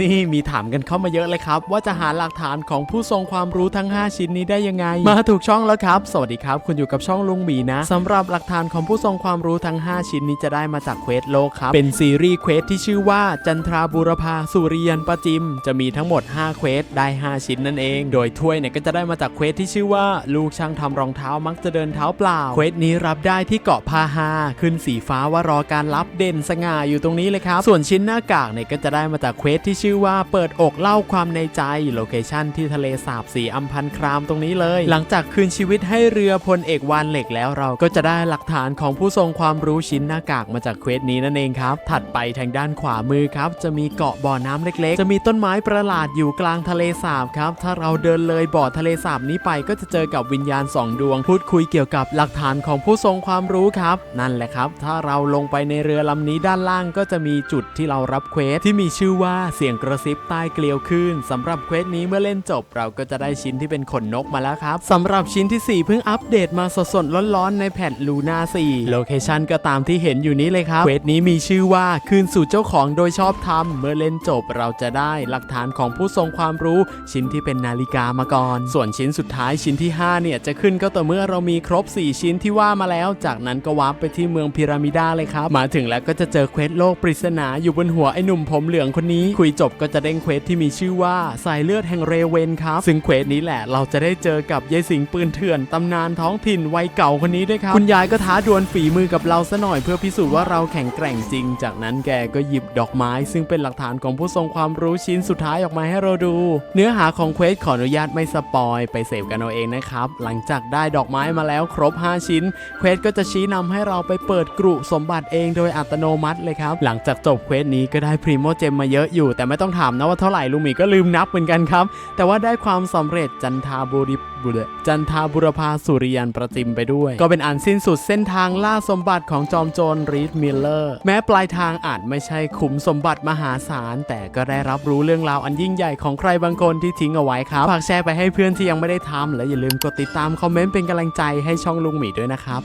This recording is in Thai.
นี่มีถามกันเข้ามาเยอะเลยครับ ว่าจะหาหลักฐานของผู้ทรงความรู้ทั้ง 5 ชิ้นนี้ได้ยังไง มาถูกช่องแล้วครับ สวัสดีครับ คุณอยู่กับช่องลุงหมีนะสำหรับหลักฐานของผู้ทรงความรู้ทั้ง 5 ชิ้นนี้จะได้มาจากเควสโลกครับ เป็นซีรีส์เควสที่ชื่อว่าจันทราบูรพาสุริยันประจิม จะมีทั้งหมด 5 เควสได้ 5 ชิ้นนั่นเอง โดยถ้วยเนี่ยก็จะได้มาจากเควสที่ชื่อว่า ลูกช่างทำรองเท้ามักจะเดินเท้าเปล่าเควสนี้รับได้ที่เกาะพาฮาขึ้นสีฟ้าว่ารอการรับเด่นสง่าอยู่ตรงนี้เลยครับส่วนชิ้นหน้ากากเนี่ยก็จะได้มาจากเควสที่ชื่อว่าเปิดอกเล่าความในใจโลเคชั่นที่ทะเลสาบสีอัมพันครามตรงนี้เลย หลังจากคืนชีวิตให้เรือพลเอกวานเหล็กแล้วเราก็จะได้หลักฐานของผู้ทรงความรู้ชิ้นหน้ากากมาจากเควสนี้นั่นเองครับ ถัดไปทางด้านขวามือครับ จะมีเกาะบ่อน้ำเล็กๆ จะมีต้นไม้ประหลาดอยู่กลางทะเลสาบครับ ถ้าเราเดินเลยบ่อทะเลสาบนี้ไปก็จะเจอกับวิญญาณสองดวง พูดคุยเกี่ยวกับหลักฐานของผู้ทรงความรู้ครับ นั่นแหละครับ ถ้าเราลงไปในเรือลำนี้ด้านล่างก็จะมีจุดที่เรารับเควสที่มีชื่อว่าเสียงกระซิบใต้เกลียวคลื่นสำหรับเควสนี้เมื่อเล่นจบ เราก็จะได้ชิ้นที่เป็นขนนกมาแล้วครับสำหรับชิ้นที่ 4 เพิ่งอัปเดตมาสดๆร้อนๆในแผ่นลูน่า4โลเคชันก็ตามที่เห็นอยู่นี้เลยครับเควสนี้มีชื่อว่าคืนสู่เจ้าของโดยชอบธรรมเมื่อเล่นจบเราจะได้หลักฐานของผู้ทรงความรู้ ชิ้นที่เป็นนาฬิกามาก่อน ส่วนชิ้นสุดท้ายชิ้นที่ 5 เนี่ยจะขึ้นก็ต่อเมื่อเรามีครบ 4 ชิ้นที่ว่ามาแล้ว จากนั้นก็วาร์ปไปที่เมืองพีระมิดาเลยครับมาถึงแล้วก็จะเจอเควสโลกปริศนาอยู่บนหัวไอ้หนุ่มผมเหลืองคนนี้คุยจจบก็จะเด้งเควสที่มีชื่อว่าสายเลือดแห่งเรเวนครับ ซึ่งเควสนี้แหละเราจะได้เจอกับยายสิงปืนเถื่อนตำนานท้องถิ่นวัยเก่าคนนี้ด้วยครับ คุณยายก็ท้าดวลฝีมือกับเราซะหน่อยเพื่อพิสูจน์ว่าเราแข็งแกร่งจริง จากนั้นแกก็หยิบดอกไม้ ซึ่งเป็นหลักฐานของผู้ทรงความรู้ชิ้นสุดท้ายออกมาให้เราดู เนื้อหาของเควสขออนุญาตไม่สปอยไปเสพกันเอาเองนะครับหลังจากได้ดอกไม้มาแล้วครบ 5 ชิ้นเควสก็จะชี้นำให้เราไปเปิดกรุสมบัติเองโดยอัตโนมัติเลยครับหลังจากจบเควสนี้ก็ได้พรีโมเจมมาเยอะอยู่แต่ไม่ต้องถามนะว่าเท่าไหร่ลุงหมีก็ลืมนับเหมือนกันครับ แต่ว่าได้ความสำเร็จจันทาบุริบุรจันทาบุรพาสุริยันประจิมไปด้วย ก็เป็นอันสิ้นสุดเส้นทางล่าสมบัติของจอมโจรรีดมิลเลอร์ แม้ปลายทางอาจไม่ใช่ขุมสมบัติมหาศาล แต่ก็ได้รับรู้เรื่องราวอันยิ่งใหญ่ของใครบางคนที่ทิ้งเอาไว้ครับฝากแชร์ไปให้เพื่อนที่ยังไม่ได้ทำและอย่าลืมกดติดตามคอมเมนต์เป็นกำลังใจให้ช่องลุงหมีด้วยนะครับ